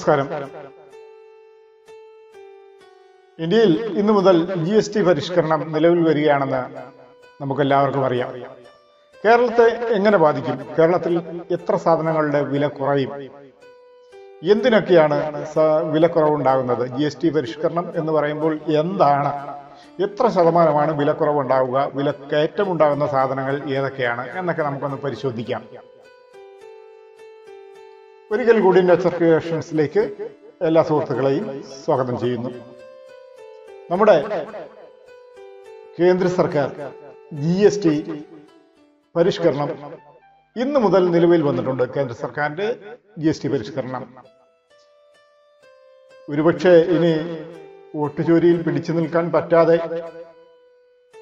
നമസ്കാരം. ഇന്ത്യയിൽ ഇന്നു മുതൽ ജി എസ് ടി പരിഷ്കരണം നിലവിൽ വരികയാണെന്ന് നമുക്കെല്ലാവർക്കും അറിയാം. കേരളത്തെ എങ്ങനെ ബാധിക്കും? കേരളത്തിൽ എത്ര സാധനങ്ങളുടെ വില കുറയും? എന്തിനൊക്കെയാണ് വിലക്കുറവുണ്ടാകുന്നത്? ജി എസ് ടി പരിഷ്കരണം എന്ന് പറയുമ്പോൾ എന്താണ്? എത്ര ശതമാനമാണ് വിലക്കുറവുണ്ടാവുക? വിലക്കയറ്റമുണ്ടാകുന്ന സാധനങ്ങൾ ഏതൊക്കെയാണ്? എന്നൊക്കെ നമുക്കൊന്ന് പരിശോധിക്കാം. ഒരിക്കൽ കൂടി നെച്ചർ ക്രിയേഷൻസിലേക്ക് എല്ലാ സുഹൃത്തുക്കളെയും സ്വാഗതം ചെയ്യുന്നു. നമ്മുടെ കേന്ദ്ര സർക്കാർ ജി എസ് ടി പരിഷ്കരണം ഇന്ന് മുതൽ നിലവിൽ വന്നിട്ടുണ്ട്. കേന്ദ്ര സർക്കാരിന്റെ ജി എസ് ടി പരിഷ്കരണം. ഒരുപക്ഷെ ഇനി വോട്ടുചോരിയിൽ പിടിച്ചു നിൽക്കാൻ പറ്റാതെ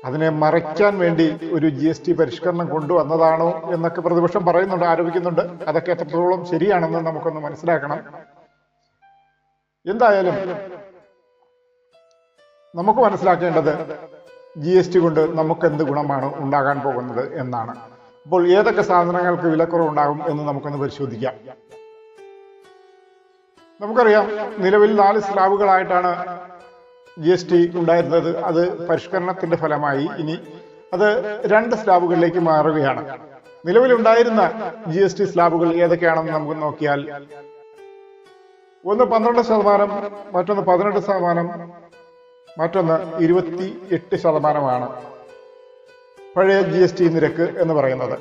അതിനെ മറയ്ക്കാൻ വേണ്ടി ഒരു ജി എസ് ടി പരിഷ്കരണം കൊണ്ടുവന്നതാണോ എന്നൊക്കെ പ്രതിപക്ഷം പറയുന്നുണ്ട് ആരോപിക്കുന്നുണ്ട്. അതൊക്കെ എത്രത്തോളം ശരിയാണെന്ന് നമുക്കൊന്ന് മനസ്സിലാക്കണം. എന്തായാലും നമുക്ക് മനസ്സിലാക്കേണ്ടത് ജി എസ് ടി കൊണ്ട് നമുക്ക് എന്ത് ഗുണമാണ് ഉണ്ടാകാൻ പോകുന്നത് എന്നാണ്. അപ്പോൾ ഏതൊക്കെ സാധനങ്ങൾക്ക് വിലക്കുറവുണ്ടാകും എന്ന് നമുക്കൊന്ന് പരിശോധിക്കാം. നമുക്കറിയാം നിലവിൽ നാല് സ്ലാബുകളായിട്ടാണ് ജി എസ് ടി ഉണ്ടായിരുന്നത് അത് പരിഷ്കരണത്തിന്റെ ഫലമായി ഇനി അത് രണ്ട് സ്ലാബുകളിലേക്ക് മാറുകയാണ്. നിലവിലുണ്ടായിരുന്ന ജി എസ് ടി സ്ലാബുകൾ ഏതൊക്കെയാണെന്ന് നമുക്ക് നോക്കിയാൽ ഒന്ന് പന്ത്രണ്ട് ശതമാനം മറ്റൊന്ന് പതിനെട്ട് ശതമാനം മറ്റൊന്ന് ഇരുപത്തി എട്ട് ശതമാനമാണ് പഴയ ജി എസ് ടി നിരക്ക് എന്ന് പറയുന്നത്.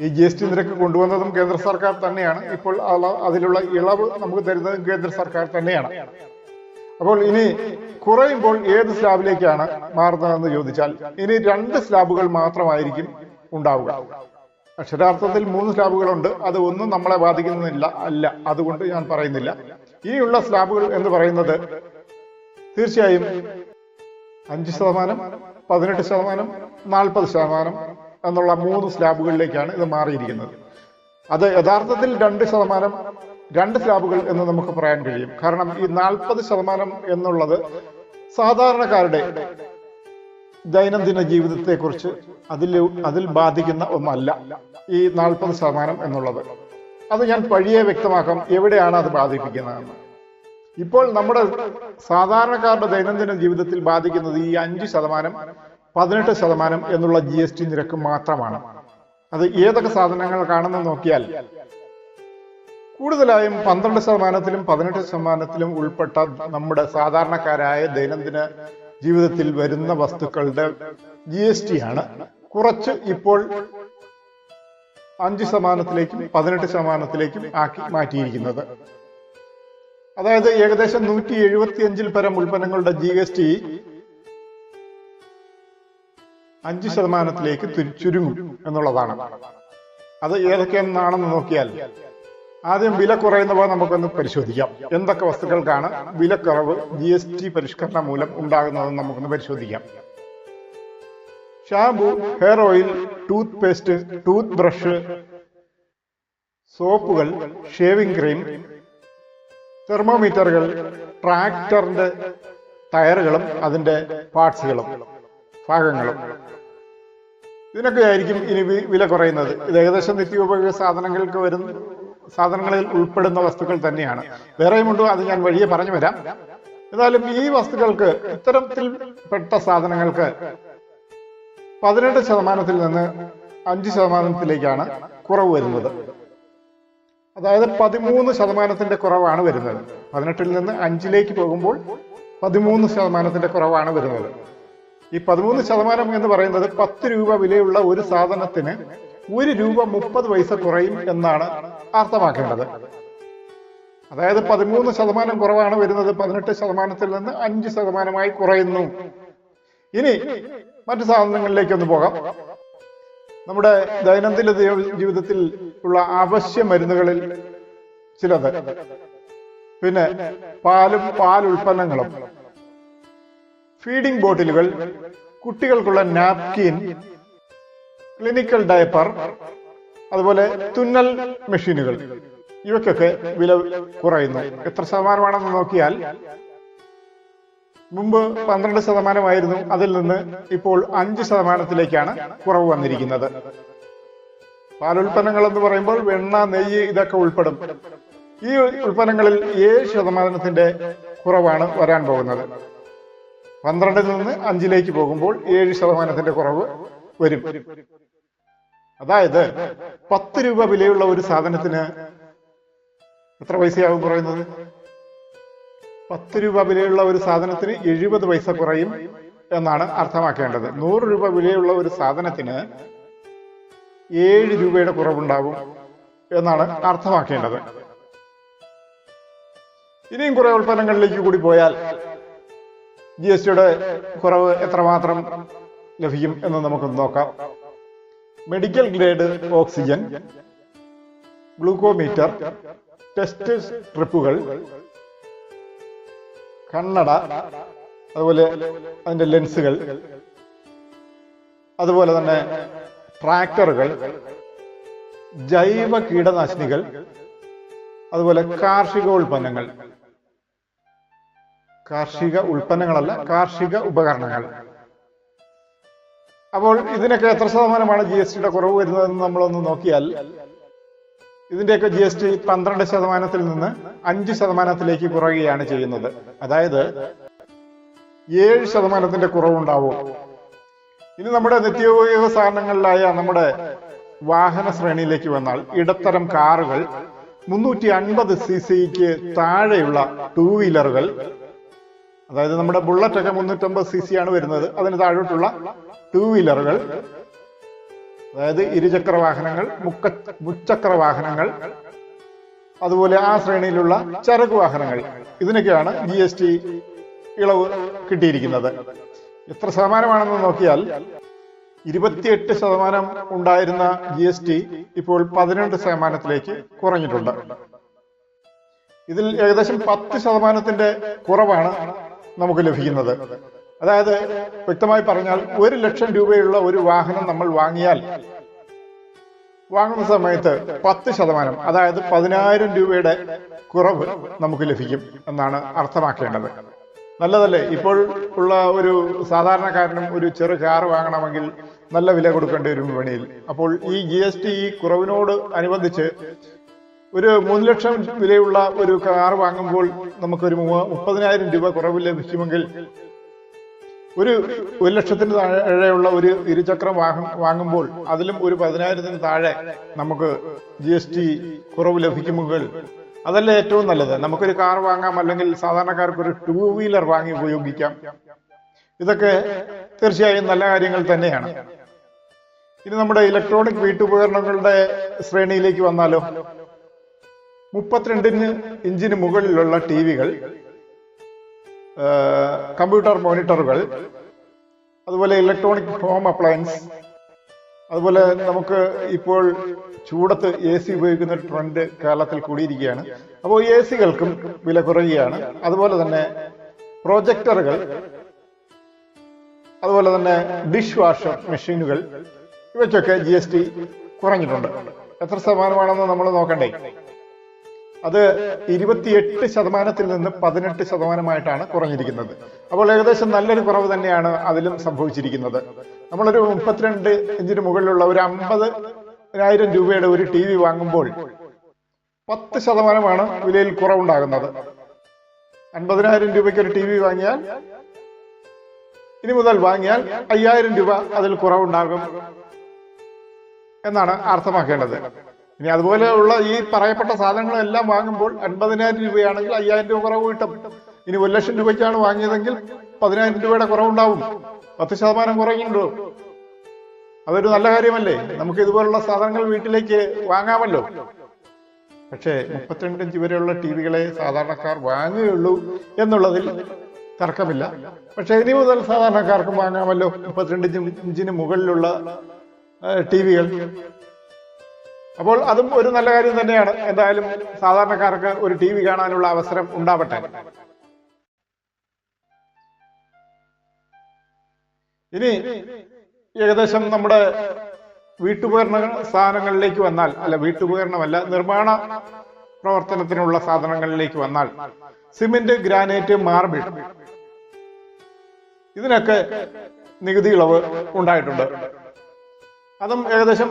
ഈ ജി എസ് ടി നിരക്ക് കൊണ്ടുവന്നതും കേന്ദ്ര സർക്കാർ തന്നെയാണ്. ഇപ്പോൾ അതിലുള്ള ഇളവ് നമുക്ക് തരുന്നതും കേന്ദ്ര സർക്കാർ തന്നെയാണ്. അപ്പോൾ ഇനി കുറയുമ്പോൾ ഏത് സ്ലാബിലേക്കാണ് മാറുന്നതെന്ന് ചോദിച്ചാൽ ഇനി രണ്ട് സ്ലാബുകൾ മാത്രമായിരിക്കും ഉണ്ടാവുക. അക്ഷരാർത്ഥത്തിൽ മൂന്ന് സ്ലാബുകളുണ്ട്. അത് ഒന്നും നമ്മളെ ബാധിക്കുന്നില്ല അല്ല. അതുകൊണ്ട് ഞാൻ പറയുന്നില്ല. ഇനിയുള്ള സ്ലാബുകൾ എന്ന് പറയുന്നത് തീർച്ചയായും അഞ്ച് ശതമാനം പതിനെട്ട് ശതമാനം നാൽപ്പത് ശതമാനം എന്നുള്ള മൂന്ന് സ്ലാബുകളിലേക്കാണ് ഇത് മാറിയിരിക്കുന്നത്. അത് യഥാർത്ഥത്തിൽ രണ്ട് ശതമാനം രണ്ട് സ്ലാബുകൾ എന്ന് നമുക്ക് പറയാൻ കഴിയും. കാരണം ഈ നാൽപ്പത് ശതമാനം എന്നുള്ളത് സാധാരണക്കാരുടെ ദൈനംദിന ജീവിതത്തെക്കുറിച്ച് അതിൽ അതിൽ ബാധിക്കുന്ന ഒന്നല്ല ഈ നാൽപ്പത് ശതമാനം എന്നുള്ളത്. അത് ഞാൻ വഴിയെ വ്യക്തമാക്കാം എവിടെയാണ് അത് ബാധിപ്പിക്കുന്നതെന്ന്. ഇപ്പോൾ നമ്മുടെ സാധാരണക്കാരുടെ ദൈനംദിന ജീവിതത്തിൽ ബാധിക്കുന്നത് ഈ അഞ്ച് ശതമാനം പതിനെട്ട് ശതമാനം എന്നുള്ള ജി എസ് ടി നിരക്ക് മാത്രമാണ്. അത് ഏതൊക്കെ സാധനങ്ങൾ കാണുന്ന നോക്കിയാൽ കൂടുതലായും പന്ത്രണ്ട് ശതമാനത്തിലും പതിനെട്ട് ശതമാനത്തിലും ഉൾപ്പെട്ട നമ്മുടെ സാധാരണക്കാരായ ദൈനംദിന ജീവിതത്തിൽ വരുന്ന വസ്തുക്കളുടെ ജി എസ് ടി ആണ്. കുറച്ച് ഇപ്പോൾ അഞ്ച് ശതമാനത്തിലേക്കും പതിനെട്ട് ശതമാനത്തിലേക്കും ആക്കി മാറ്റിയിരിക്കുന്നത്. അതായത് ഏകദേശം നൂറ്റി എഴുപത്തി അഞ്ചിൽ പരം ഉൽപ്പന്നങ്ങളുടെ ജി എസ് ടി അഞ്ച് ശതമാനത്തിലേക്ക് ചുരുങ്ങും എന്നുള്ളതാണ്. അത് ഏതൊക്കെയെന്നാണെന്ന് നോക്കിയാൽ ആദ്യം വില കുറയുന്നവ നമുക്കൊന്ന് പരിശോധിക്കാം. എന്തൊക്കെ വസ്തുക്കൾക്കാണ് വിലക്കുറവ് ജി എസ് ടി പരിഷ്കരണം മൂലം ഉണ്ടാകുന്നതെന്ന് നമുക്കൊന്ന് പരിശോധിക്കാം. Shampoo hair oil toothpaste toothbrush സോപ്പുകൾ shaving cream തെർമോമീറ്ററുകൾ ട്രാക്ടറിന്റെ ടയറുകളും അതിന്റെ പാർട്സുകളും ഭാഗങ്ങളും. ഇതിനൊക്കെ ആയിരിക്കും ഇനി വില കുറയുന്നത്. ഇത് ഏകദേശം നിത്യോപയോഗ സാധനങ്ങൾക്ക് വരുന്ന സാധനങ്ങളിൽ ഉൾപ്പെടുന്ന വസ്തുക്കൾ തന്നെയാണ്. വേറെയുമുണ്ടോ അത് ഞാൻ വഴിയെ പറഞ്ഞു വരാം. എന്നാലും ഈ വസ്തുക്കൾക്ക് ഇത്തരത്തിൽ പെട്ട സാധനങ്ങൾക്ക് പതിനെട്ട് ശതമാനത്തിൽ നിന്ന് അഞ്ച് ശതമാനത്തിലേക്കാണ് കുറവ് വരുന്നത്. അതായത് പതിമൂന്ന് ശതമാനത്തിന്റെ കുറവാണ് വരുന്നത്. പതിനെട്ടിൽ നിന്ന് അഞ്ചിലേക്ക് പോകുമ്പോൾ പതിമൂന്ന് ശതമാനത്തിന്റെ കുറവാണ് വരുന്നത്. ഈ പതിമൂന്ന് ശതമാനം എന്ന് പറയുന്നത് പത്ത് രൂപ വിലയുള്ള ഒരു സാധനത്തിന് ഒരു രൂപ മുപ്പത് പൈസ കുറയും എന്നാണ് അർത്ഥമാക്കേണ്ടത്. അതായത് പതിമൂന്ന് ശതമാനം കുറവാണ് വരുന്നത് പതിനെട്ട് ശതമാനത്തിൽ നിന്ന് അഞ്ച് ശതമാനമായി കുറയുന്നു. ഇനി മറ്റു സാധനങ്ങളിലേക്ക് ഒന്ന് പോകാം. നമ്മുടെ ദൈനംദിന ജീവ- ജീവിതത്തിൽ ഉള്ള അവശ്യ മരുന്നുകളിൽ ചിലത്. പിന്നെ പാലും പാൽ ഉൽപ്പന്നങ്ങളും. ഫീഡിംഗ് ബോട്ടിലുകൾ കുട്ടികൾക്കുള്ള നാപ്കിൻ ക്ലിനിക്കൽ ഡയപ്പർ അതുപോലെ തുന്നൽ മെഷീനുകൾ. ഇവയ്ക്കൊക്കെ വില കുറയുന്നു. എത്ര ശതമാനമാണെന്ന് നോക്കിയാൽ മുമ്പ് പന്ത്രണ്ട് ശതമാനമായിരുന്നു. അതിൽ നിന്ന് ഇപ്പോൾ അഞ്ച് ശതമാനത്തിലേക്കാണ് കുറവ് വന്നിരിക്കുന്നത്. പാലുൽപ്പന്നങ്ങൾ എന്ന് പറയുമ്പോൾ വെണ്ണ നെയ്യ് ഇതൊക്കെ ഉൾപ്പെടും. ഈ ഉൽപ്പന്നങ്ങളിൽ ഏഴ് ശതമാനത്തിന്റെ കുറവാണ് വരാൻ പോകുന്നത്. പന്ത്രണ്ടിൽ നിന്ന് അഞ്ചിലേക്ക് പോകുമ്പോൾ ഏഴ് ശതമാനത്തിന്റെ കുറവ് വരും. അതായത് പത്ത് രൂപ വിലയുള്ള ഒരു സാധനത്തിന് എത്ര പൈസയാവും കുറയുന്നത് പത്ത് രൂപ വിലയുള്ള ഒരു സാധനത്തിന് എഴുപത് പൈസ കുറയും എന്നാണ് അർത്ഥമാക്കേണ്ടത്. നൂറ് രൂപ വിലയുള്ള ഒരു സാധനത്തിന് ഏഴ് രൂപയുടെ കുറവുണ്ടാകും എന്നാണ് അർത്ഥമാക്കേണ്ടത്. ഇനിയും കുറെ ഉൽപ്പന്നങ്ങളിലേക്ക് കൂടി പോയാൽ ജി എസ് ടിയുടെ കുറവ് എത്രമാത്രം ലഭിക്കും എന്ന് നമുക്ക് നോക്കാം. Medical grade oxygen glucometer test സ്ട്രിപ്പുകൾ കണ്ണട അതുപോലെ അതിന്റെ ലെൻസുകൾ അതുപോലെ തന്നെ ട്രാക്ടറുകൾ ജൈവ കീടനാശിനികൾ അതുപോലെ കാർഷിക ഉൽപ്പന്നങ്ങൾ. കാർഷിക ഉൽപ്പന്നങ്ങളല്ല കാർഷിക ഉപകരണങ്ങൾ. അപ്പോൾ ഇതിനൊക്കെ എത്ര ശതമാനമാണ് ജി എസ് ടിയുടെ കുറവ് വരുന്നതെന്ന് നമ്മളൊന്ന് നോക്കിയാൽ ഇതിന്റെയൊക്കെ ജി എസ് ടി പന്ത്രണ്ട് ശതമാനത്തിൽ നിന്ന് അഞ്ച് ശതമാനത്തിലേക്ക് കുറയുകയാണ് ചെയ്യുന്നത്. അതായത് ഏഴ് ശതമാനത്തിന്റെ കുറവുണ്ടാവും. ഇനി നമ്മുടെ നിത്യോപയോഗ സാധനങ്ങളിലായ നമ്മുടെ വാഹന ശ്രേണിയിലേക്ക് വന്നാൽ ഇടത്തരം കാറുകൾ മുന്നൂറ്റി അൻപത് സി സിക്ക് താഴെയുള്ള ടൂ വീലറുകൾ അതായത് നമ്മുടെ ബുള്ളറ്റ് ഒക്കെ മുന്നൂറ്റമ്പത് സി സി ആണ് വരുന്നത്. അതിന് താഴോട്ടുള്ള ടൂ വീലറുകൾ അതായത് ഇരുചക്ര വാഹനങ്ങൾ മുക്ക മുച്ചക്ര വാഹനങ്ങൾ അതുപോലെ ആ ശ്രേണിയിലുള്ള ചരക്ക് വാഹനങ്ങൾ. ഇതിനൊക്കെയാണ് ജി എസ് ടി ഇളവ് കിട്ടിയിരിക്കുന്നത്. എത്ര ശതമാനമാണെന്ന് നോക്കിയാൽ ഇരുപത്തിയെട്ട് ശതമാനം ഉണ്ടായിരുന്ന ജി എസ് ടി ഇപ്പോൾ പതിനെട്ട് ശതമാനത്തിലേക്ക് കുറഞ്ഞിട്ടുണ്ട്. ഇതിൽ ഏകദേശം പത്ത് ശതമാനത്തിന്റെ കുറവാണ് നമുക്ക് ലഭിക്കുന്നത്. അതായത് വ്യക്തമായി പറഞ്ഞാൽ ഒരു ലക്ഷം രൂപയുള്ള ഒരു വാഹനം നമ്മൾ വാങ്ങിയാൽ വാങ്ങുന്ന സമയത്ത് പത്ത് ശതമാനം അതായത് പതിനായിരം രൂപയുടെ കുറവ് നമുക്ക് ലഭിക്കും എന്നാണ് അർത്ഥമാക്കേണ്ടത്. നല്ലതല്ലേ? ഇപ്പോൾ ഉള്ള ഒരു സാധാരണക്കാരനും ഒരു ചെറു കാർ വാങ്ങണമെങ്കിൽ നല്ല വില കൊടുക്കേണ്ടി വരും വിപണിയിൽ. അപ്പോൾ ഈ ജി എസ് ടി ഈ കുറവിനോട് അനുബന്ധിച്ച് ഒരു മൂന്ന് ലക്ഷം വിലയുള്ള ഒരു കാർ വാങ്ങുമ്പോൾ നമുക്കൊരു മുപ്പതിനായിരം രൂപ കുറവ് ലഭിക്കുമെങ്കിൽ ഒരു ഒരു ലക്ഷത്തിന് താഴെയുള്ള ഒരു ഇരുചക്രം വാങ്ങുമ്പോൾ അതിലും ഒരു പതിനായിരത്തിന് താഴെ നമുക്ക് ജി എസ് ടി കുറവ് ലഭിക്കുമെങ്കിൽ അതല്ലേ ഏറ്റവും നല്ലത്? നമുക്കൊരു കാർ വാങ്ങാം അല്ലെങ്കിൽ സാധാരണക്കാർക്ക് ഒരു ടൂ വീലർ വാങ്ങി ഉപയോഗിക്കാം. ഇതൊക്കെ തീർച്ചയായും നല്ല കാര്യങ്ങൾ തന്നെയാണ്. ഇനി നമ്മുടെ ഇലക്ട്രോണിക് വീട്ടുപകരണങ്ങളുടെ ശ്രേണിയിലേക്ക് വന്നാലോ? മുപ്പത്തിരണ്ടിന് ഇഞ്ചിന് മുകളിലുള്ള ടി വികൾ കമ്പ്യൂട്ടർ മോണിറ്ററുകൾ അതുപോലെ ഇലക്ട്രോണിക് ഹോം അപ്ലയൻസ് അതുപോലെ നമുക്ക് ഇപ്പോൾ ചൂടത്ത് എ സി ഉപയോഗിക്കുന്ന ട്രെൻഡ് കേരളത്തിൽ കൂടിയിരിക്കുകയാണ്. അപ്പോൾ എ സികൾക്കും വില കുറയുകയാണ്. അതുപോലെ തന്നെ പ്രൊജക്ടറുകൾ അതുപോലെ തന്നെ ഡിഷ് വാഷർ മെഷീനുകൾ ഇവയ്ക്കൊക്കെ ജി എസ് ടി കുറഞ്ഞിട്ടുണ്ട്. എത്ര ശതമാനമാണെന്ന് നമ്മൾ നോക്കണ്ടേ? അത് ഇരുപത്തിയെട്ട് ശതമാനത്തിൽ നിന്ന് പതിനെട്ട് ശതമാനമായിട്ടാണ് കുറഞ്ഞിരിക്കുന്നത്. അപ്പോൾ ഏകദേശം നല്ലൊരു കുറവ് തന്നെയാണ് അതിലും സംഭവിച്ചിരിക്കുന്നത്. നമ്മളൊരു മുപ്പത്തിരണ്ട് ഇഞ്ചിന് മുകളിലുള്ള ഒരു അമ്പതിനായിരം രൂപയുടെ ഒരു ടി വി വാങ്ങുമ്പോൾ പത്ത് ശതമാനമാണ് വിലയിൽ കുറവുണ്ടാകുന്നത്. അൻപതിനായിരം രൂപയ്ക്ക് ഒരു ടി വി വാങ്ങിയാൽ ഇനി മുതൽ വാങ്ങിയാൽ അയ്യായിരം രൂപ അതിൽ കുറവുണ്ടാകും എന്നാണ് അർത്ഥമാക്കേണ്ടത്. ഇനി അതുപോലെ ഉള്ള ഈ പറയപ്പെട്ട സാധനങ്ങളെല്ലാം വാങ്ങുമ്പോൾ അൻപതിനായിരം രൂപയാണെങ്കിൽ അയ്യായിരം രൂപ കുറവ് കിട്ടും. ഇനി ഒരു ലക്ഷം രൂപയ്ക്കാണ് വാങ്ങിയതെങ്കിൽ പതിനായിരം രൂപയുടെ കുറവുണ്ടാവും. പത്ത് ശതമാനം കുറയുന്നുണ്ടോ? അതൊരു നല്ല കാര്യമല്ലേ? നമുക്ക് ഇതുപോലുള്ള സാധനങ്ങൾ വീട്ടിലേക്ക് വാങ്ങാമല്ലോ. പക്ഷേ മുപ്പത്തിരണ്ട് ഇഞ്ച് വരെയുള്ള ടി വികളെ സാധാരണക്കാർ വാങ്ങുകയുള്ളൂ എന്നുള്ളതിൽ തർക്കമില്ല. പക്ഷേ ഇനി മുതൽ സാധാരണക്കാർക്കും വാങ്ങാമല്ലോ. മുപ്പത്തിരണ്ട് ഇഞ്ച് ഇഞ്ചിന് മുകളിലുള്ള ടി വികൾ അപ്പോൾ അതും ഒരു നല്ല കാര്യം തന്നെയാണ്. എന്തായാലും സാധാരണക്കാർക്ക് ഒരു ടി വി കാണാനുള്ള അവസരം ഉണ്ടാവട്ടെ. ഇനി ഏകദേശം നമ്മുടെ വീട്ടുപകരണ സാധനങ്ങളിലേക്ക് വന്നാൽ അല്ല വീട്ടുപകരണമല്ല നിർമ്മാണ പ്രവർത്തനത്തിനുള്ള സാധനങ്ങളിലേക്ക് വന്നാൽ സിമെന്റ് ഗ്രാനൈറ്റ് മാർബിൾ ഇതിനൊക്കെ നികുതി ഇളവ് ഉണ്ടായിട്ടുണ്ട്. അതും ഏകദേശം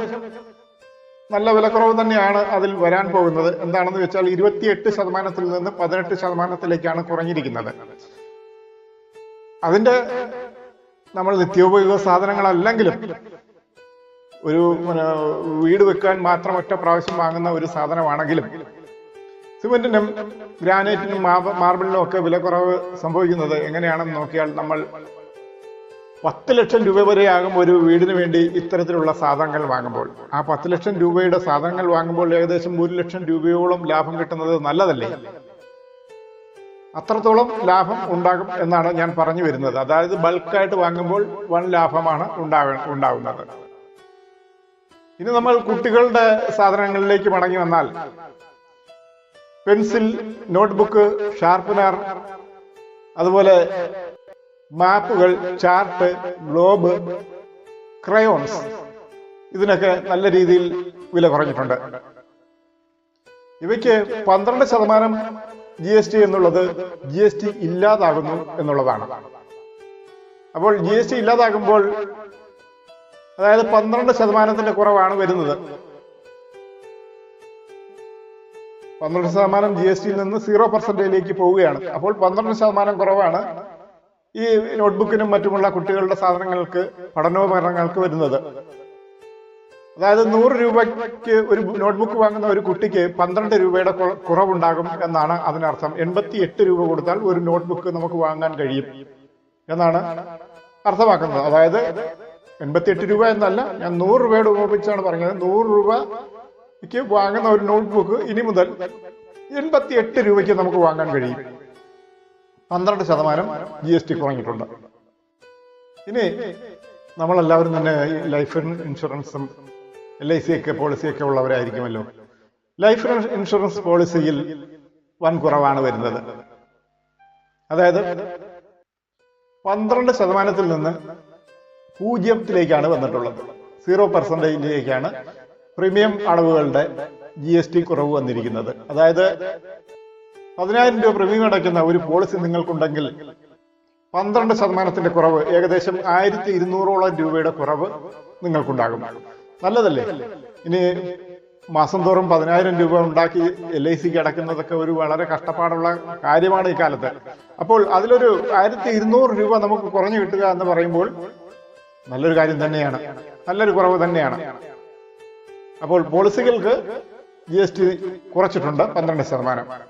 നല്ല വിലക്കുറവ് തന്നെയാണ് അതിൽ വരാൻ പോകുന്നത്. എന്താണെന്ന് വെച്ചാൽ ഇരുപത്തിയെട്ട് ശതമാനത്തിൽ നിന്ന് പതിനെട്ട് ശതമാനത്തിലേക്കാണ് കുറഞ്ഞിരിക്കുന്നത്. അതിന്റെ നമ്മൾ നിത്യോപയോഗ സാധനങ്ങളല്ലെങ്കിലും ഒരു വീട് വെക്കാൻ മാത്രം ഒറ്റ പ്രാവശ്യം വാങ്ങുന്ന ഒരു സാധനമാണെങ്കിലും സിമെന്റിനും ഗ്രാനൈറ്റിനും മാർബ- മാർബിളിനും ഒക്കെ വിലക്കുറവ് സംഭവിക്കുന്നത് എങ്ങനെയാണെന്ന് നോക്കിയാൽ നമ്മൾ പത്ത് ലക്ഷം രൂപ വരെയാകും ഒരു വീടിന് വേണ്ടി ഇത്തരത്തിലുള്ള സാധനങ്ങൾ വാങ്ങുമ്പോൾ. ആ പത്ത് ലക്ഷം രൂപയുടെ സാധനങ്ങൾ വാങ്ങുമ്പോൾ ഏകദേശം ഒരു ലക്ഷം രൂപയോളം ലാഭം കിട്ടുന്നത് നല്ലതല്ലേ? അത്രത്തോളം ലാഭം ഉണ്ടാകും എന്നാണ് ഞാൻ പറഞ്ഞു വരുന്നത്. അതായത് ബൾക്കായിട്ട് വാങ്ങുമ്പോൾ വൺ ലാഭമാണ് ഉണ്ടാവ ഉണ്ടാവുന്നത്. ഇനി നമ്മൾ കുട്ടികളുടെ സാധനങ്ങളിലേക്ക് മടങ്ങി വന്നാൽ പെൻസിൽ നോട്ട്ബുക്ക് ഷാർപ്പനർ അതുപോലെ മാപ്പുകൾ ചാർട്ട് ഗ്ലോബ് ക്രയോൺസ് ഇതിനൊക്കെ നല്ല രീതിയിൽ വില കുറഞ്ഞിട്ടുണ്ട്. ഇവയ്ക്ക് പന്ത്രണ്ട് ശതമാനം ജി എസ് ടി എന്നുള്ളത് ജി എസ് ടി ഇല്ലാതാകുന്നു എന്നുള്ളതാണ്. അപ്പോൾ ജി എസ് ടി ഇല്ലാതാകുമ്പോൾ അതായത് പന്ത്രണ്ട് ശതമാനത്തിന്റെ കുറവാണ് വരുന്നത്. പന്ത്രണ്ട് ശതമാനം ജി എസ് ടിയിൽ നിന്ന് സീറോ പെർസെന്റേജിലേക്ക് പോവുകയാണ്. അപ്പോൾ പന്ത്രണ്ട് ശതമാനം കുറവാണ് ഈ നോട്ട്ബുക്കിനും മറ്റുമുള്ള കുട്ടികളുടെ സാധനങ്ങൾക്ക് പഠനോപകരണങ്ങൾക്ക് വരുന്നത്. അതായത് നൂറ് രൂപയ്ക്ക് ഒരു നോട്ട്ബുക്ക് വാങ്ങുന്ന ഒരു കുട്ടിക്ക് പന്ത്രണ്ട് രൂപയുടെ കുറവുണ്ടാകും എന്നാണ് അതിനർത്ഥം. എൺപത്തി എട്ട് രൂപ കൊടുത്താൽ ഒരു നോട്ട്ബുക്ക് നമുക്ക് വാങ്ങാൻ കഴിയും എന്നാണ് അർത്ഥമാക്കുന്നത്. അതായത് എൺപത്തിയെട്ട് രൂപ എന്നല്ല ഞാൻ നൂറ് രൂപയുടെ ഉപയോഗിച്ചാണ് പറഞ്ഞത്. നൂറ് രൂപയ്ക്ക് വാങ്ങുന്ന ഒരു നോട്ട്ബുക്ക് ഇനി മുതൽ എൺപത്തി എട്ട് രൂപയ്ക്ക് നമുക്ക് വാങ്ങാൻ കഴിയും. പന്ത്രണ്ട് ശതമാനം ജി എസ് ടി കുറഞ്ഞിട്ടുണ്ട്. ഇനി നമ്മളെല്ലാവരും തന്നെ ലൈഫ് ഇൻഷുറൻസും എൽ ഐ സി ഒക്കെ പോളിസിയൊക്കെ ഉള്ളവരായിരിക്കുമല്ലോ. ലൈഫ് ഇൻഷുറൻസ് പോളിസിയിൽ വൻ കുറവാണ് വരുന്നത്. അതായത് പന്ത്രണ്ട് ശതമാനത്തിൽ നിന്ന് പൂജ്യത്തിലേക്കാണ് വന്നിട്ടുള്ളത്. സീറോ പെർസെന്റേജിലേക്കാണ് പ്രീമിയം അളവുകളുടെ ജി എസ് ടി കുറവ് വന്നിരിക്കുന്നത്. അതായത് പതിനായിരം രൂപ പ്രീമിയം അടയ്ക്കുന്ന ഒരു പോളിസി നിങ്ങൾക്കുണ്ടെങ്കിൽ പന്ത്രണ്ട് ശതമാനത്തിന്റെ കുറവ് ഏകദേശം ആയിരത്തി ഇരുന്നൂറോളം രൂപയുടെ കുറവ് നിങ്ങൾക്കുണ്ടാകും. നല്ലതല്ലേ? ഇനി മാസം തോറും പതിനായിരം രൂപ ഉണ്ടാക്കി എൽ ഐ സിക്ക് അടയ്ക്കുന്നതൊക്കെ ഒരു വളരെ കഷ്ടപ്പാടുള്ള കാര്യമാണ് ഈ കാലത്ത്. അപ്പോൾ അതിലൊരു ആയിരത്തി ഇരുന്നൂറ് രൂപ നമുക്ക് കുറഞ്ഞു കിട്ടുക എന്ന് പറയുമ്പോൾ നല്ലൊരു കാര്യം തന്നെയാണ്. നല്ലൊരു കുറവ് തന്നെയാണ്. അപ്പോൾ പോളിസികൾക്ക് ജി എസ് ടി കുറച്ചിട്ടുണ്ട് പന്ത്രണ്ട് ശതമാനം.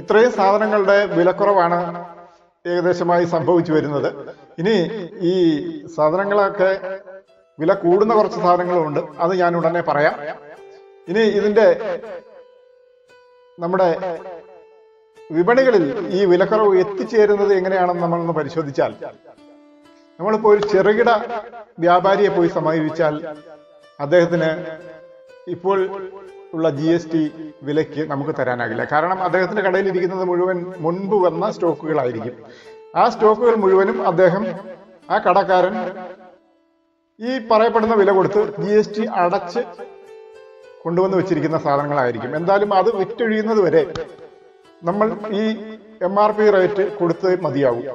ഇത്രയും സാധനങ്ങളുടെ വിലക്കുറവാണ് ഏകദേശമായി സംഭവിച്ചു വരുന്നത്. ഇനി ഈ സാധനങ്ങളൊക്കെ വില കൂടുന്ന കുറച്ച് സാധനങ്ങളുണ്ട്. അത് ഞാൻ ഉടനെ പറയാം. ഇനി ഇതിന്റെ നമ്മുടെ വിപണികളിൽ ഈ വിലക്കുറവ് എത്തിച്ചേരുന്നത് എങ്ങനെയാണെന്ന് നമ്മളൊന്ന് പരിശോധിച്ചാൽ നമ്മളിപ്പോൾ ഒരു ചെറുകിട വ്യാപാരിയെ പോയി സമീപിച്ചാൽ അദ്ദേഹത്തിന് ഇപ്പോൾ ഉള്ള ജി എസ് ടി വിലയ്ക്ക് നമുക്ക് തരാനാകില്ല. കാരണം അദ്ദേഹത്തിന്റെ കടയിൽ ഇരിക്കുന്നത് മുഴുവൻ മുൻപ് വന്ന സ്റ്റോക്കുകളായിരിക്കും. ആ സ്റ്റോക്കുകൾ മുഴുവനും അദ്ദേഹം ആ കടക്കാരൻ ഈ പറയപ്പെടുന്ന വില കൊടുത്ത് ജി എസ് ടി അടച്ച് കൊണ്ടുവന്ന് വെച്ചിരിക്കുന്ന സാധനങ്ങളായിരിക്കും. എന്തായാലും അത് വിറ്റൊഴിയുന്നത് വരെ നമ്മൾ ഈ എം ആർ പി റേറ്റ് കൊടുത്ത് മതിയാവും.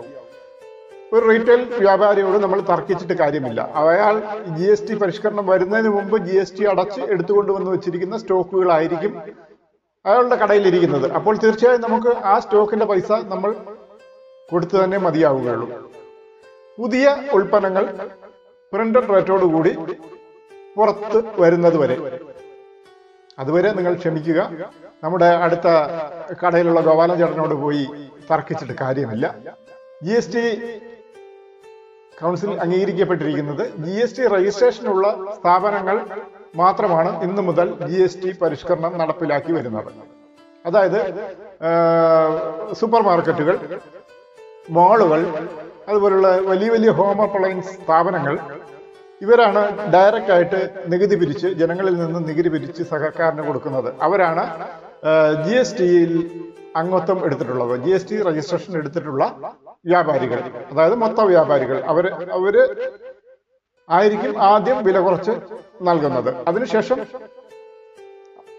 ഒരു റീറ്റെയിൽ വ്യാപാരിയോട് നമ്മൾ തർക്കിച്ചിട്ട് കാര്യമില്ല. അയാൾ ജി എസ് ടി പരിഷ്കരണം വരുന്നതിന് മുമ്പ് ജി എസ് ടി അടച്ച് എടുത്തുകൊണ്ടുവന്ന് വെച്ചിരിക്കുന്ന സ്റ്റോക്കുകളായിരിക്കും അയാളുടെ കടയിലിരിക്കുന്നത്. അപ്പോൾ തീർച്ചയായും നമുക്ക് ആ സ്റ്റോക്കിന്റെ പൈസ നമ്മൾ കൊടുത്തു തന്നെ മതിയാവുകയുള്ളൂ. പുതിയ ഉൽപ്പന്നങ്ങൾ പ്രിന്റഡ് റേറ്റോട് കൂടി പുറത്ത് വരുന്നത് വരെ. അതുവരെ നിങ്ങൾ ക്ഷമിക്കുക. നമ്മുടെ അടുത്ത കടയിലുള്ള ഗോപാലചേട്ടനോട് പോയി തർക്കിച്ചിട്ട് കാര്യമില്ല. ജി എസ് ടി കൗൺസിൽ അംഗീകരിക്കപ്പെട്ടിരിക്കുന്നത് ജി എസ് ടി രജിസ്ട്രേഷനുള്ള സ്ഥാപനങ്ങൾ മാത്രമാണ് ഇന്നു മുതൽ ജി എസ് ടി പരിഷ്കരണം നടപ്പിലാക്കി വരുന്നത്. അതായത് സൂപ്പർ മാർക്കറ്റുകൾ മാളുകൾ അതുപോലുള്ള വലിയ വലിയ ഹോം അപ്ലയൻസ് സ്ഥാപനങ്ങൾ ഇവരാണ് ഡയറക്റ്റ് ആയിട്ട് നികുതി പിരിച്ച് ജനങ്ങളിൽ നിന്ന് നികുതി പിരിച്ച് സർക്കാരിന് കൊടുക്കുന്നത്. അവരാണ് ജി എസ് ടിയിൽ അംഗത്വം എടുത്തിട്ടുള്ളത്. ജി എസ് ടി രജിസ്ട്രേഷൻ എടുത്തിട്ടുള്ള വ്യാപാരികൾ. അതായത് മൊത്ത വ്യാപാരികൾ. അവർ അവർ ആയിരിക്കും ആദ്യം വില കുറച്ച് നൽകുന്നത്. അതിനുശേഷം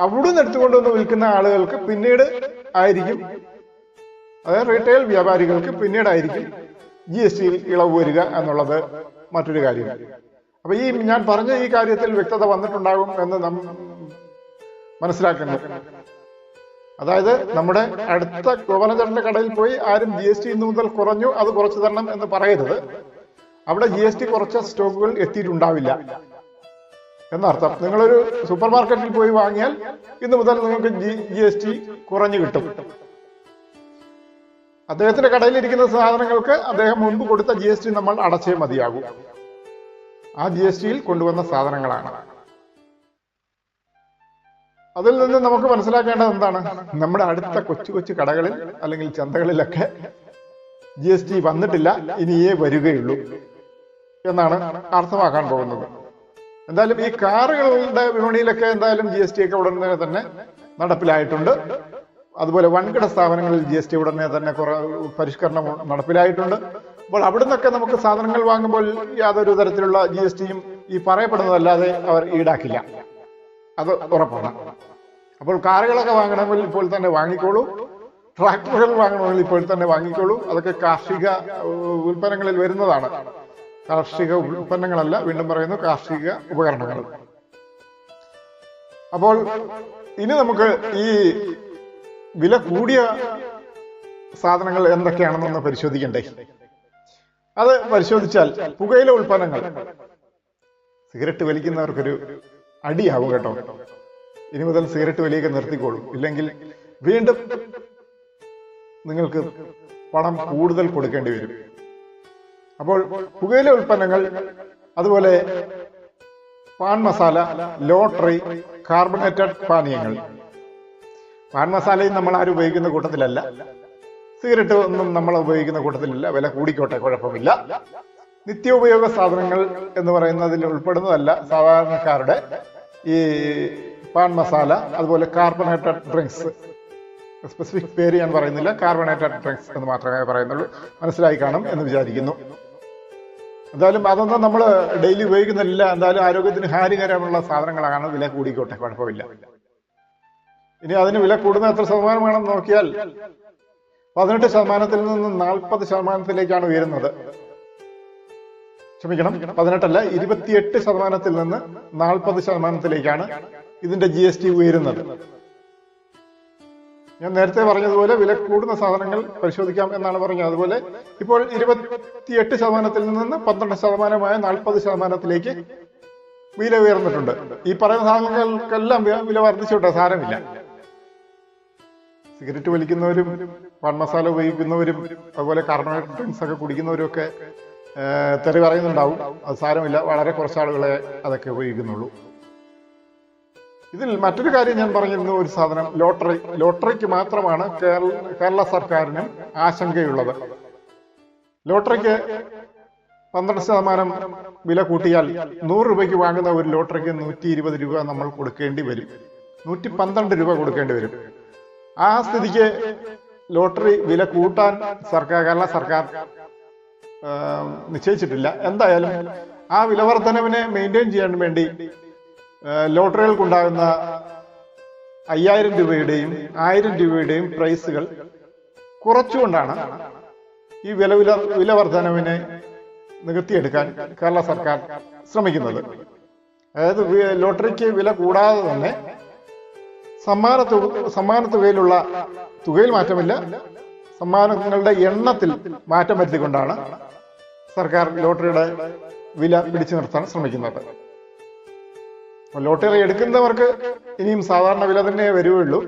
അവിടുന്ന് എടുത്തുകൊണ്ടുവന്ന് വിൽക്കുന്ന ആളുകൾക്ക് പിന്നീട് ആയിരിക്കും അതായത് റീറ്റെയിൽ വ്യാപാരികൾക്ക് പിന്നീടായിരിക്കും ജി എസ് ടിയിൽ ഇളവ് വരിക എന്നുള്ളത് മറ്റൊരു കാര്യം. അപ്പൊ ഈ ഞാൻ പറഞ്ഞ ഈ കാര്യത്തിൽ വ്യക്തത വന്നിട്ടുണ്ടാകും എന്ന് നാം മനസ്സിലാക്കുന്നു അതായത് നമ്മുടെ അടുത്ത ഗോപാലചന്ദ്രന്റെ കടയിൽ പോയി ആരും ജി എസ് ടി ഇന്ന് മുതൽ കുറഞ്ഞു അത് കുറച്ചു തരണം എന്ന് പറയരുത്. അവിടെ ജി എസ് ടി കുറച്ച സ്റ്റോക്കുകൾ എത്തിയിട്ടുണ്ടാവില്ല. എന്നർത്ഥം നിങ്ങളൊരു സൂപ്പർ മാർക്കറ്റിൽ പോയി വാങ്ങിയാൽ ഇന്ന് മുതൽ നിങ്ങൾക്ക് ജി ജി എസ് ടി കുറഞ്ഞു കിട്ടും. അദ്ദേഹത്തിന്റെ കടയിലിരിക്കുന്ന സാധനങ്ങൾക്ക് അദ്ദേഹം മുൻപ് കൊടുത്ത ജി എസ് ടി നമ്മൾ അടച്ചേ മതിയാകും. ആ ജി എസ് ടിയിൽ കൊണ്ടുവന്ന സാധനങ്ങളാണ്. അതിൽ നിന്ന് നമുക്ക് മനസ്സിലാക്കേണ്ടത് എന്താണ്? നമ്മുടെ അടുത്ത കൊച്ചു കൊച്ചു കടകളിൽ അല്ലെങ്കിൽ ചന്തകളിലൊക്കെ ജി എസ് ടി വന്നിട്ടില്ല ഇനിയേ വരികയുള്ളൂ എന്നാണ് അർത്ഥമാക്കാൻ പോകുന്നത്. എന്തായാലും ഈ കാറുകളുടെ വിപണിയിലൊക്കെ എന്തായാലും ജി എസ് ടി ഒക്കെ ഉടനെ തന്നെ നടപ്പിലായിട്ടുണ്ട്. അതുപോലെ വൻകിട സ്ഥാപനങ്ങളിൽ ജി എസ് ടി ഉടനെ തന്നെ കുറെ പരിഷ്കരണം നടപ്പിലായിട്ടുണ്ട്. അപ്പോൾ അവിടെ നിന്നൊക്കെ നമുക്ക് സാധനങ്ങൾ വാങ്ങുമ്പോൾ യാതൊരു തരത്തിലുള്ള ജി എസ് ടിയും ഈ പറയപ്പെടുന്നതല്ലാതെ അവർ ഈടാക്കില്ല. അത് ഉറപ്പാണ്. അപ്പോൾ കാറുകളൊക്കെ വാങ്ങണമെങ്കിൽ ഇപ്പോൾ തന്നെ വാങ്ങിക്കോളൂ. ട്രാക്ടറുകൾ വാങ്ങണമെങ്കിൽ ഇപ്പോൾ തന്നെ വാങ്ങിക്കോളൂ. അതൊക്കെ കാർഷിക ഉൽപ്പന്നങ്ങളിൽ വരുന്നതാണ്. കാർഷിക ഉൽപ്പന്നങ്ങളല്ല വീണ്ടും പറയുന്നു കാർഷിക ഉപകരണങ്ങൾ. അപ്പോൾ ഇനി നമുക്ക് ഈ വില കൂടിയ സാധനങ്ങൾ എന്തൊക്കെയാണെന്നൊന്ന് പരിശോധിക്കണ്ടേ? അത് പരിശോധിച്ചാൽ പുകയില ഉൽപ്പന്നങ്ങൾ. സിഗരറ്റ് വലിക്കുന്നവർക്കൊരു അടിയാവും കേട്ടോ. ഇനി മുതൽ സിഗരറ്റ് വലിയൊക്കെ നിർത്തിക്കോളും. ഇല്ലെങ്കിൽ വീണ്ടും നിങ്ങൾക്ക് പണം കൂടുതൽ കൊടുക്കേണ്ടി വരും. അപ്പോൾ പുകയില ഉൽപ്പന്നങ്ങൾ അതുപോലെ പാൻ മസാല ലോട്ടറി കാർബണേറ്റഡ് പാനീയങ്ങൾ. പാൻ മസാലയും നമ്മൾ ആരും ഉപയോഗിക്കുന്ന കൂട്ടത്തിലല്ല. സിഗരറ്റ് ഒന്നും നമ്മൾ ഉപയോഗിക്കുന്ന കൂട്ടത്തിലല്ല. വില കൂടിക്കോട്ടെ കുഴപ്പമില്ല. നിത്യോപയോഗ സാധനങ്ങൾ എന്ന് പറയുന്നതിൽ ഉൾപ്പെടുന്നതല്ല സാധാരണക്കാരുടെ ഈ പാൻ മസാല അതുപോലെ കാർബണേറ്റഡ് ഡ്രിങ്ക്സ് സ്പെസിഫിക് പേര് ഞാൻ പറയുന്നില്ല കാർബണേറ്റഡ് ഡ്രിങ്ക്സ് എന്ന് മാത്രമേ പറയുന്നുള്ളൂ. മനസ്സിലായി കാണും എന്ന് വിചാരിക്കുന്നു. എന്തായാലും അതൊന്നും നമ്മൾ ഡെയിലി ഉപയോഗിക്കുന്നില്ല. എന്തായാലും ആരോഗ്യത്തിന് ഹാനികരമുള്ള സാധനങ്ങളാണ്. വില കൂടിക്കോട്ടെ കുഴപ്പമില്ല. ഇനി അതിന് വില കൂടുന്ന എത്ര ശതമാനമാണെന്ന് നോക്കിയാൽ പതിനെട്ട് ശതമാനത്തിൽ നിന്ന് നാൽപ്പത് ശതമാനത്തിലേക്കാണ് ഉയരുന്നത്. ക്ഷമിക്കണം പതിനെട്ടല്ല ഇരുപത്തിയെട്ട് ശതമാനത്തിൽ നിന്ന് നാൽപ്പത് ശതമാനത്തിലേക്കാണ് ഇതിന്റെ ജി എസ് ടി ഉയരുന്നത്. ഞാൻ നേരത്തെ പറഞ്ഞതുപോലെ വില കൂടുന്ന സാധനങ്ങൾ പരിശോധിക്കാം എന്നാണ് പറഞ്ഞത്. അതുപോലെ ഇപ്പോൾ ഇരുപത്തിയെട്ട് ശതമാനത്തിൽ നിന്ന് പന്ത്രണ്ട് ശതമാനമായ നാൽപ്പത് ശതമാനത്തിലേക്ക് വില ഉയർന്നിട്ടുണ്ട്. ഈ പറയുന്ന സാധനങ്ങൾക്കെല്ലാം വില വർദ്ധിച്ചോട്ടെ? സാരമില്ല. സിഗരറ്റ് വലിക്കുന്നവരും പാൻ മസാല ഉപയോഗിക്കുന്നവരും അതുപോലെ കാർബണേറ്റ് ഡ്രിങ്ക്സ് ഒക്കെ കുടിക്കുന്നവരും ഒക്കെ തെറി പറയുന്നുണ്ടാവും. അത് സാരമില്ല. വളരെ കുറച്ച് ആളുകളെ അതൊക്കെ ഉപയോഗിക്കുന്നുള്ളൂ. ഇതിൽ മറ്റൊരു കാര്യം ഞാൻ പറഞ്ഞിരുന്നു. ഒരു സാധനം ലോട്ടറി. ലോട്ടറിക്ക് മാത്രമാണ് കേരള സർക്കാരിന് ആശങ്കയുള്ളത്. ലോട്ടറിക്ക് പന്ത്രണ്ട് ശതമാനം വില കൂട്ടിയാൽ നൂറ് രൂപയ്ക്ക് വാങ്ങുന്ന ഒരു ലോട്ടറിക്ക് നൂറ്റി ഇരുപത് രൂപ നമ്മൾ കൊടുക്കേണ്ടി വരും. നൂറ്റി പന്ത്രണ്ട് രൂപ കൊടുക്കേണ്ടി വരും. ആ സ്ഥിതിക്ക് ലോട്ടറി വില കൂട്ടാൻ സർക്കാർ കേരള സർക്കാർ നിശ്ചയിച്ചിട്ടില്ല. എന്തായാലും ആ വില വർധനവിനെ മെയിന്റെയിൻ ചെയ്യാൻ വേണ്ടി ലോട്ടറികൾക്കുണ്ടാകുന്ന അയ്യായിരം രൂപയുടെയും ആയിരം രൂപയുടെയും പ്രൈസുകൾ കുറച്ചുകൊണ്ടാണ് ഈ വില വില വില വർധനവിനെ നികത്തിയെടുക്കാൻ കേരള സർക്കാർ ശ്രമിക്കുന്നത്. അതായത് ലോട്ടറിക്ക് വില കൂടാതെ തന്നെ സമ്മാന തുക സമ്മാന തുകയിലുള്ള തുകയിൽ മാറ്റമില്ല. സമ്മാനങ്ങളുടെ എണ്ണത്തിൽ മാറ്റം വരുത്തിക്കൊണ്ടാണ് സർക്കാർ ലോട്ടറിയുടെ വില പിടിച്ചു നിർത്താൻ ശ്രമിക്കുന്നത്. ലോട്ടറി എടുക്കുന്നവർക്ക് ഇനിയും സാധാരണ വില തന്നെ വരുവുള്ളൂ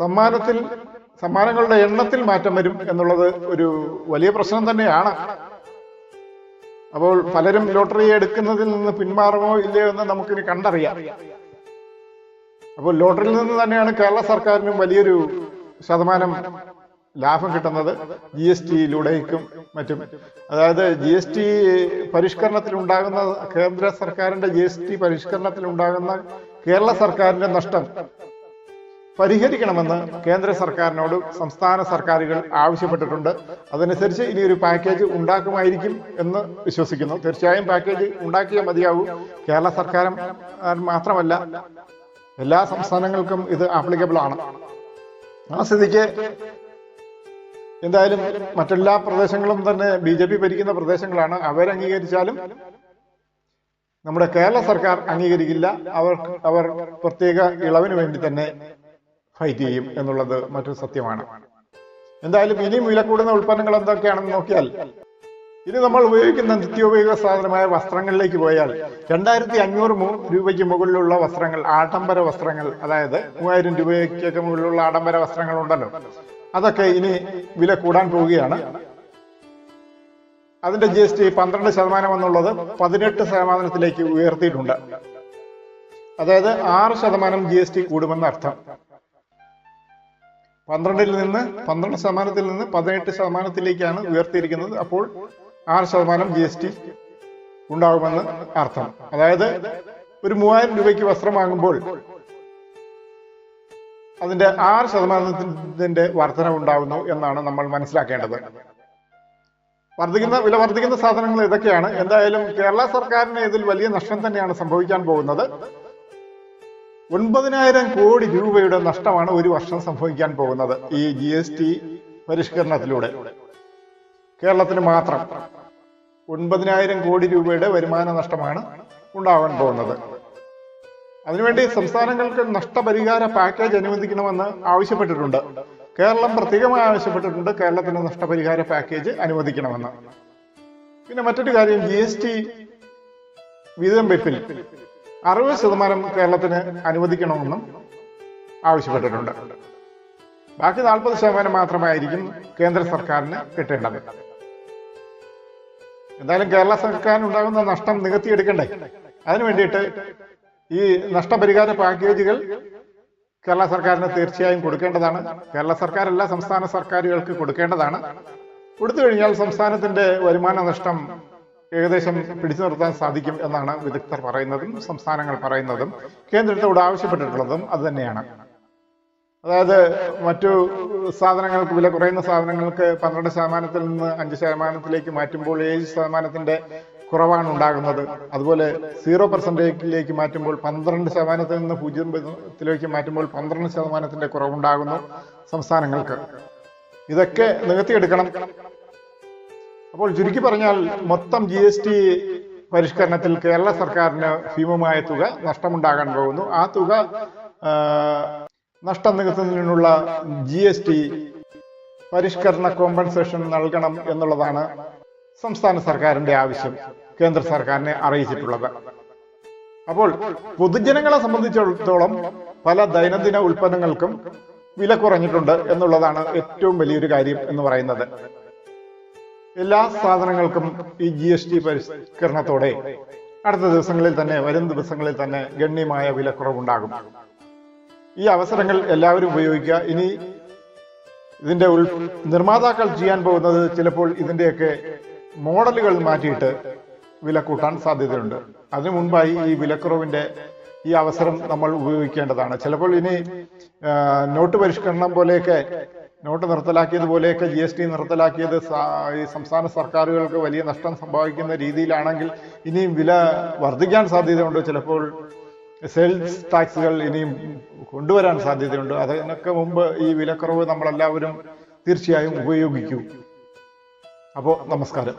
സമ്മാനത്തിൽ സമ്മാനങ്ങളുടെ എണ്ണത്തിൽ മാറ്റം വരും എന്നുള്ളത് ഒരു വലിയ പ്രശ്നം തന്നെയാണ്. അപ്പോൾ പലരും ലോട്ടറി എടുക്കുന്നതിൽ നിന്ന് പിന്മാറുമോ ഇല്ലയോ എന്ന് നമുക്കിനി കണ്ടറിയാം. അപ്പോൾ ലോട്ടറിയിൽ നിന്ന് തന്നെയാണ് കേരള സർക്കാരിനും വലിയൊരു ശതമാനം ലാഭം കിട്ടുന്നത് ജി എസ് ടിയിലൂടേക്കും മറ്റും. അതായത് ജി എസ് ടി പരിഷ്കരണത്തിലുണ്ടാകുന്ന കേന്ദ്ര സർക്കാരിന്റെ ജി എസ് ടി പരിഷ്കരണത്തിലുണ്ടാകുന്ന കേരള സർക്കാരിന്റെ നഷ്ടം പരിഹരിക്കണമെന്ന് കേന്ദ്ര സർക്കാരിനോട് സംസ്ഥാന സർക്കാരുകൾ ആവശ്യപ്പെട്ടിട്ടുണ്ട്. അതനുസരിച്ച് ഇനി ഒരു പാക്കേജ് ഉണ്ടാക്കുമായിരിക്കും എന്ന് വിശ്വസിക്കുന്നു. തീർച്ചയായും പാക്കേജ് ഉണ്ടാക്കിയേ മതിയാവൂ. കേരള സർക്കാർ മാത്രമല്ല എല്ലാ സംസ്ഥാനങ്ങൾക്കും ഇത് ആപ്ലിക്കബിൾ ആണ്. ആ സ്ഥിതിക്ക് എന്തായാലും മറ്റെല്ലാ പ്രദേശങ്ങളും തന്നെ ബി ജെ പി ഭരിക്കുന്ന പ്രദേശങ്ങളാണ്. അവരംഗീകരിച്ചാലും നമ്മുടെ കേരള സർക്കാർ അംഗീകരിക്കില്ല. അവർ അവർ പ്രത്യേക ഇളവിന് വേണ്ടി തന്നെ ഫൈറ്റ് ചെയ്യും എന്നുള്ളത് മറ്റൊരു സത്യമാണ്. എന്തായാലും ഇനിയും വില കൂടുന്ന ഉൽപ്പന്നങ്ങൾ എന്തൊക്കെയാണെന്ന് നോക്കിയാൽ ഇനി നമ്മൾ ഉപയോഗിക്കുന്ന നിത്യോപയോഗ സാധനമായ വസ്ത്രങ്ങളിലേക്ക് പോയാൽ രണ്ടായിരത്തി അഞ്ഞൂറ് രൂപയ്ക്ക് മുകളിലുള്ള വസ്ത്രങ്ങൾ ആഡംബര വസ്ത്രങ്ങൾ അതായത് മൂവായിരം രൂപയ്ക്കൊക്കെ മുകളിലുള്ള ആഡംബര വസ്ത്രങ്ങൾ ഉണ്ടല്ലോ. അതൊക്കെ ഇനി വില കൂടാൻ പോവുകയാണ്. അതിന്റെ ജി എസ് ടി പന്ത്രണ്ട് ശതമാനം എന്നുള്ളത് പതിനെട്ട് ശതമാനത്തിലേക്ക് ഉയർത്തിയിട്ടുണ്ട്. അതായത് ആറ് ശതമാനം ജി എസ് ടി കൂടുമെന്ന് അർത്ഥം. പന്ത്രണ്ടിൽ നിന്ന് പന്ത്രണ്ട് ശതമാനത്തിൽ നിന്ന് പതിനെട്ട് ശതമാനത്തിലേക്കാണ് ഉയർത്തിയിരിക്കുന്നത്. അപ്പോൾ ആറ് ശതമാനം ജി എസ് ടി ഉണ്ടാകുമെന്ന് അർത്ഥം. അതായത് ഒരു മൂവായിരം രൂപയ്ക്ക് വസ്ത്രം വാങ്ങുമ്പോൾ അതിന്റെ ആറ് ശതമാനത്തിന്റെ വർധനവ് ഉണ്ടാകുന്നു എന്നാണ് നമ്മൾ മനസ്സിലാക്കേണ്ടത്. വർദ്ധിക്കുന്ന വില വർദ്ധിക്കുന്ന സാധനങ്ങൾ ഇതൊക്കെയാണ്. എന്തായാലും കേരള സർക്കാരിന് ഇതിൽ വലിയ നഷ്ടം തന്നെയാണ് സംഭവിക്കാൻ പോകുന്നത്. ഒൻപതിനായിരം കോടി രൂപയുടെ നഷ്ടമാണ് ഒരു വർഷം സംഭവിക്കാൻ പോകുന്നത് ഈ ജി എസ് ടി പരിഷ്കരണത്തിലൂടെ. കേരളത്തിന് മാത്രം ഒൻപതിനായിരം കോടി രൂപയുടെ വരുമാന നഷ്ടമാണ് ഉണ്ടാവാൻ പോകുന്നത്. അതിനുവേണ്ടി സംസ്ഥാനങ്ങൾക്ക് നഷ്ടപരിഹാര പാക്കേജ് അനുവദിക്കണമെന്ന് ആവശ്യപ്പെട്ടിട്ടുണ്ട്. കേരളം പ്രത്യേകമായി ആവശ്യപ്പെട്ടിട്ടുണ്ട് കേരളത്തിന് നഷ്ടപരിഹാര പാക്കേജ് അനുവദിക്കണമെന്ന്. പിന്നെ മറ്റൊരു കാര്യം ജി എസ് ടി വിഹിതം വെപ്പിൽ. അറുപത് ശതമാനം കേരളത്തിന് അനുവദിക്കണമെന്നും ആവശ്യപ്പെട്ടിട്ടുണ്ട്. ബാക്കി നാൽപ്പത് ശതമാനം മാത്രമായിരിക്കും കേന്ദ്ര സർക്കാരിന് കിട്ടേണ്ടത്. എന്തായാലും കേരള സർക്കാരിന് ഉണ്ടാകുന്ന നഷ്ടം നികത്തിയെടുക്കണ്ടേ? അതിനു വേണ്ടിയിട്ട് ഈ നഷ്ടപരിഹാര പാക്കേജുകൾ കേരള സർക്കാരിന് തീർച്ചയായും കൊടുക്കേണ്ടതാണ്. കേരള സർക്കാർ എല്ലാ സംസ്ഥാന സർക്കാരുകൾക്ക് കൊടുക്കേണ്ടതാണ്. കൊടുത്തു കഴിഞ്ഞാൽ സംസ്ഥാനത്തിന്റെ വരുമാന നഷ്ടം ഏകദേശം പിടിച്ചു നിർത്താൻ സാധിക്കും എന്നാണ് വിദഗ്ധർ പറയുന്നതും സംസ്ഥാനങ്ങൾ പറയുന്നതും കേന്ദ്രത്തോട് ആവശ്യപ്പെട്ടിട്ടുള്ളതും അത് തന്നെയാണ്. അതായത് മറ്റു സാധനങ്ങൾക്ക് വില കുറയുന്ന സാധനങ്ങൾക്ക് പന്ത്രണ്ട് ശതമാനത്തിൽ നിന്ന് അഞ്ച് ശതമാനത്തിലേക്ക് മാറ്റുമ്പോൾ ഏഴ് ശതമാനത്തിന്റെ കുറവാണ് ഉണ്ടാകുന്നത്. അതുപോലെ സീറോ പെർസെന്റേജിലേക്ക് മാറ്റുമ്പോൾ പന്ത്രണ്ട് ശതമാനത്തിൽ നിന്ന് പൂജ്യത്തിലേക്ക് മാറ്റുമ്പോൾ പന്ത്രണ്ട് ശതമാനത്തിന്റെ കുറവുണ്ടാകുന്നു സംസ്ഥാനങ്ങൾക്ക്. ഇതൊക്കെ നികത്തിയെടുക്കണം. അപ്പോൾ ചുരുക്കി പറഞ്ഞാൽ മൊത്തം ജി എസ് ടി പരിഷ്കരണത്തിൽ കേരള സർക്കാരിന് ഭീമമായ തുക നഷ്ടമുണ്ടാകാൻ പോകുന്നു. ആ തുക നഷ്ടം നികത്തുന്നതിനുള്ള ജി എസ് ടി പരിഷ്കരണ കോമ്പൻസേഷൻ നൽകണം എന്നുള്ളതാണ് സംസ്ഥാന സർക്കാരിന്റെ ആവശ്യം. കേന്ദ്ര സർക്കാരിനെ അറിയിച്ചിട്ടുള്ളത്. അപ്പോൾ പൊതുജനങ്ങളെ സംബന്ധിച്ചിടത്തോളം പല ദൈനംദിന ഉൽപ്പന്നങ്ങൾക്കും വില കുറഞ്ഞിട്ടുണ്ട് എന്നുള്ളതാണ് ഏറ്റവും വലിയൊരു കാര്യം എന്ന് പറയുന്നത്. എല്ലാ സാധനങ്ങൾക്കും ഈ ജി എസ് ടി പരിഷ്കരണത്തോടെ അടുത്ത ദിവസങ്ങളിൽ തന്നെ വരും ദിവസങ്ങളിൽ തന്നെ ഗണ്യമായ വിലക്കുറവുണ്ടാകും. ഈ അവസരങ്ങൾ എല്ലാവരും ഉപയോഗിക്കുക. ഇനി ഇതിന്റെ ഉൾ നിർമ്മാതാക്കൾ ചെയ്യാൻ പോകുന്നത് ചിലപ്പോൾ ഇതിന്റെയൊക്കെ മോഡലുകൾ മാറ്റിയിട്ട് വില കൂട്ടാൻ സാധ്യതയുണ്ട്. അതിനു മുൻപായി ഈ വിലക്കുറവിന്റെ ഈ അവസരം നമ്മൾ ഉപയോഗിക്കേണ്ടതാണ്. ചിലപ്പോൾ ഇനി നോട്ട് പരിഷ്കരണം പോലെയൊക്കെ നോട്ട് നിർത്തലാക്കിയത് പോലെയൊക്കെ ജി എസ് ടി നിർത്തലാക്കിയത് ഈ സംസ്ഥാന സർക്കാരുകൾക്ക് വലിയ നഷ്ടം സംഭവിക്കുന്ന രീതിയിലാണെങ്കിൽ ഇനിയും വില വർദ്ധിക്കാൻ സാധ്യതയുണ്ട്. ചിലപ്പോൾ സെയിൽസ് ടാക്സുകൾ ഇനിയും കൊണ്ടുവരാൻ സാധ്യതയുണ്ട്. അതിനൊക്കെ മുമ്പ് ഈ വിലക്കുറവ് നമ്മളെല്ലാവരും തീർച്ചയായും ഉപയോഗിക്കൂ. അപ്പോൾ നമസ്കാരം.